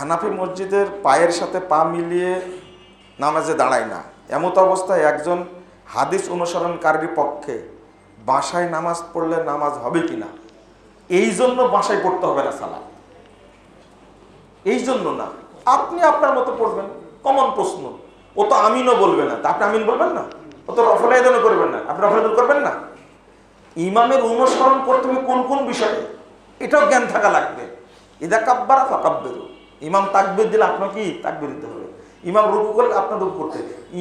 হানাফি মসজিদের পায়ের সাথে পা মিলিয়ে নামাজে দাঁড়ায় না। এমত অবস্থায় একজন হাদিস অনুসরণকারীর পক্ষে বাসায় নামাজ পড়লে নামাজ হবে কি না এই জন্য বাসায় পড়তে হবে না সালাম এই জন্য না। আপনি আপনার মতো পড়বেন। কমন প্রশ্ন। ও তো আমিনও বলবে না। তা আপনি আমিন বলবেন না? ও তো রফলায়দনও করবেন না। আপনি রফলায়দন করবেন না? ইমামের অনুসরণ করতে হবে কোন কোন বিষয়ে? এটাও জ্ঞান থাকা লাগবে। ইদা কাব্বারা ফাকাব্বেরু। ইমাম তাকবির দিলে আপনার কি? তাকবির দিতে হবে। ইমাম রুকু করলে আপনার রুকু করতে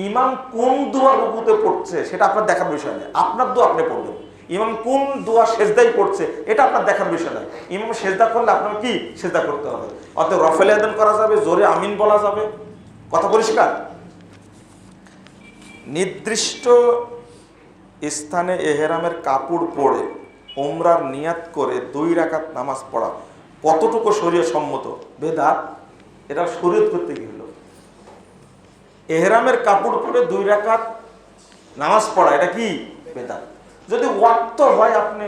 ইমাম কোন দোয়া রুকুতে পড়ছে সেটা আপনার দেখার বিষয় নেই আপনার দোয়া আপনি পড়বেন। ইমাম কোন দোয়া সেজদাই পড়ছে এটা আপনার দেখার বিষয় নয়। ইমাম সেজদা করলে আপনার কি? সেজদা করতে হবে। অতএব রফেল আদান করা যাবে, জোরে আমিন বলা যাবে। কথা পরিষ্কার? নির্দিষ্ট স্থানে এহেরামের কাপড় পরে ওমরার নিয়াত করে দুই রাকাত নামাজ পড়া কতটুকু শরীয় সম্মত? বেদা এটা শরীয়ত করতে কি এহরামের কাপড় পরে দুই রাকাত নামাজ পড়া, এটা কি? বেদা যদি ওয়াক্ত হয় আপনি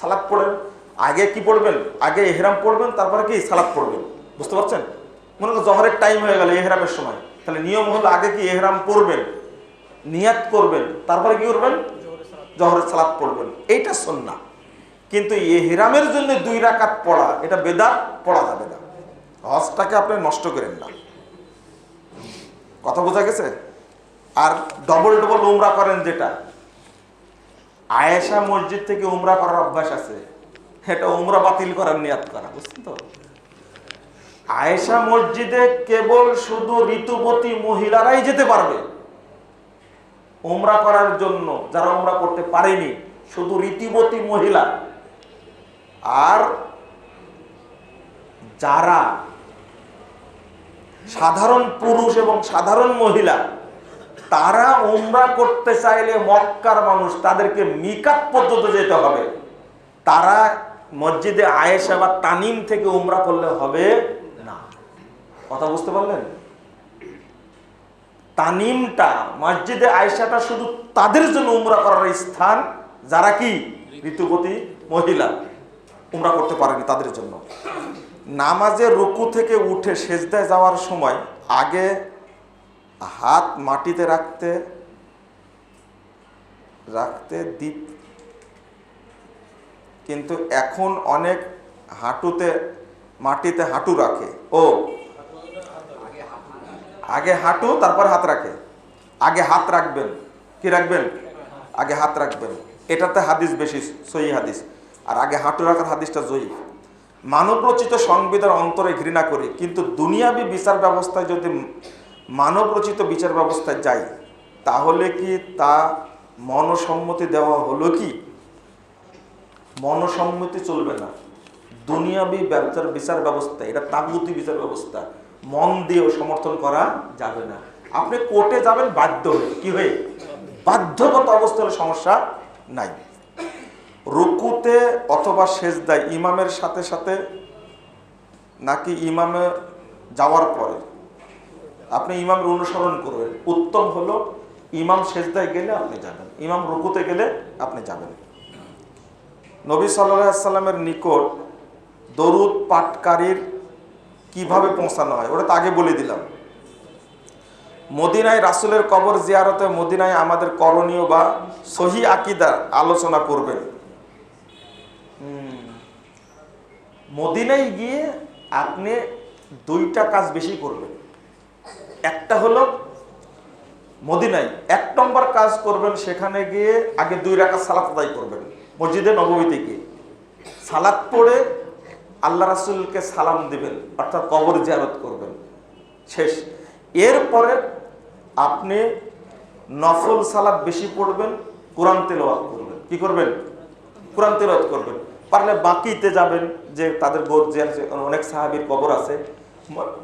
সালাদ পড়েন, আগে কি পড়বেন? আগে এহরাম পড়বেন, তারপরে কি? সালাদ পড়বেন। বুঝতে পারছেন? মনে করেন জহরের টাইম হয়ে গেল এহরামের সময়। তাহলে নিয়ম হলো আগে কি এহরাম পড়বেন, নিয়াত করবেন, তারপরে কি করবেন? জহরের সালাদ পড়বেন। এইটা সন্না কিন্তু এহরামের জন্য দুই রাকাত পড়া, এটা বেদাত, পড়া যাবে না। হজটাকে আপনি নষ্ট করেন না। কথা বোঝা গেছে? আর ডবল ডবল উমরা করেন যেটা। আয়েশা মসজিদ থেকে উমরা করার অভ্যাস আছে। এটা উমরা বাতিল করার নিয়াত করা, বুঝছেন তো? আয়েশা মসজিদে কেবল শুধু ঋতুবতী মহিলারাই যেতে পারবে। উমরা করার জন্য, যারা উমরা করতে পারেনি, শুধু ঋতুবতী মহিলা। আর যারা সাধারণ পুরুষ এবং সাধারণ মহিলা, তারা উমরা করতে চাইলে মক্কার মানুষ তাদেরকে মিকাপ পদ্ধতি যেতে হবে। তারা মসজিদে আয়েশা বা তানিম থেকে উমরা করলে হবে না। কথা বুঝতে পারলেন? তানিমটা, মসজিদে আয়েশাটা শুধু তাদের জন্য উমরা করার স্থান, যারা কি? ঋতুপতি মহিলা। উমরা করতে পারেনি তাদের জন্য। নামাজে রুকু থেকে উঠে সেজদায় যাওয়ার সময় আগে হাত মাটিতে রাখতে রাখতে দ্বীপ কিন্তু এখন অনেক হাঁটুতে, মাটিতে হাঁটু রাখে। ও, আগে হাঁটু, তারপর হাত রাখে। আগে হাত রাখবেন। কি রাখবেন? আগে হাত রাখবেন। এটাতে হাদিস বেশি, সহি হাদিস। আর আগে হাঁটু রাখার হাদিসটা জয়ী মানবরচিত সংবিধান অন্তরে ঘৃণা করি, কিন্তু দুনিয়াবি বিচার ব্যবস্থায় যদি মানবরচিত বিচার ব্যবস্থায় যাই, তাহলে কি তা মনসম্মতি দেওয়া হলো কি? মনসম্মতি চলবে না। দুনিয়াবি ব্যবসার বিচার ব্যবস্থা, এটা তাগুতি বিচার ব্যবস্থা, মন দিয়েও সমর্থন করা যাবে না। আপনি কোর্টে যাবেন, বাধ্য হয়ে। কি হয়ে? বাধ্যগত অবস্থার সমস্যা নাই। রুকুতে অথবা সেজদায় ইমামের সাথে সাথে নাকি ইমামে যাওয়ার পরে? আপনি ইমামের অনুসরণ করবেন। উত্তম হলো ইমাম সেজদায় গেলে আপনি যাবেন। ইমাম রুকুতে গেলে আপনি যাবেন। নবী সাল্লামের নিকট দরুদ পাটকারীর কীভাবে পৌঁছানো হয়? ওটা তো আগে বলে দিলাম। মদিনায় রাসুলের কবর জিয়ারতে মদিনায় আমাদের করণীয় বা সহি আকিদার আলোচনা করবেন। মদিনায় গিয়ে আপনি দুইটা কাজ বেশি করবেন। একটা হলো মদিনায় এক নম্বর কাজ করবেন, সেখানে গিয়ে আগে দুই রাখা সালাত আদায় করবেন, মসজিদে নবমীতে গিয়ে। সালাত পড়ে আল্লাহ রাসুলকে সালাম দিবেন, অর্থাৎ কবর জিয়ারত করবেন। শেষ। এরপরে আপনি নফল সালাদ বেশি পড়বেন, কোরআন তেলাওয়াত করবেন। কি করবেন? কোরআন তেলাওয়াত করবেন। পারলে বাকিতে যাবেন যে তাদের গোদ যে অনেক সাহাবীর কবর আছে।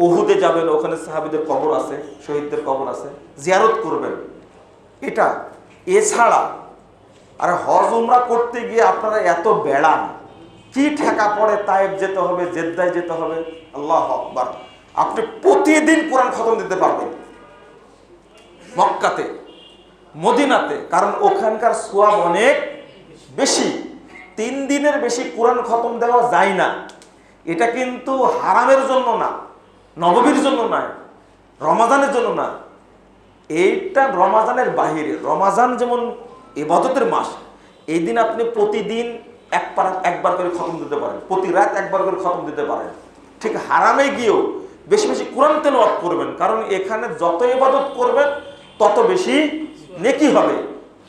ওহুদে যাবেন, ওখানে সাহাবিদের কবর আছে, শহীদদের কবর আছে। জিয়ারত করবেন। এটা এছাড়া, আর হজ উমরা করতে গিয়ে আপনারা এত বেড়ান, কি ঠেকা পড়ে তাইব যেতে হবে, জেদ্দায় যেতে হবে? আল্লাহ আকবার। আপনি প্রতিদিন কোরআন খতম দিতে পারবেন। মক্কাতে, মদিনাতে, কারণ ওখানকার সোয়াব অনেক বেশি। তিন দিনের বেশি কোরআন খতম দেওয়া যায় না। এটা কিন্তু হারামের জন্য না নবমীর জন্য নয় রমাজানের জন্য না। এইটা রমাজানের বাহিরে, রমাজান যেমন ইবাদতের মাস, এই দিন আপনি প্রতিদিন একবার একবার করে খতম দিতে পারেন, প্রতি রাত একবার করে খতম দিতে পারেন। ঠিক হারামে গিয়েও বেশি বেশি কোরআন তেলাওয়াত করবেন, কারণ এখানে যত ইবাদত করবেন, তত বেশি নেকি হবে।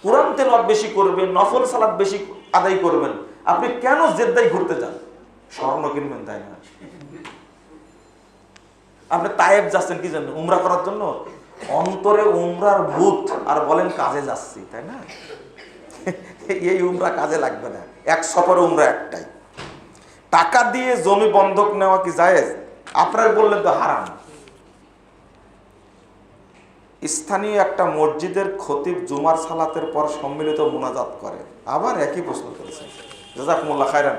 কোরআন তেলাওয়াত বেশি করবেন, নফল সালাত বেশি আদায় করবেন, আপনি কেন জেদ্দাই ঘুরতে যান? স্বর্ণ কিনবেন তাই না? আপনি তায়েব যাচ্ছেন কি জন্য? উমরা করার জন্য? অন্তরে উমরার ভূত, আর বলেন কাজে যাচ্ছি, তাই না? এই উমরা কাজে লাগবে না। এক সফরে উমরা একটাই। টাকা দিয়ে জমি বন্ধক নেওয়া কি জায়েজ? আপনার বললেন তো হারাম। স্থানীয় একটা মসজিদের খতিব জুমার সালাতের পর সম্মিলিত মোনাজাত করে। আবার একই প্রশ্ন করেছে। মোল্লা খায়রান।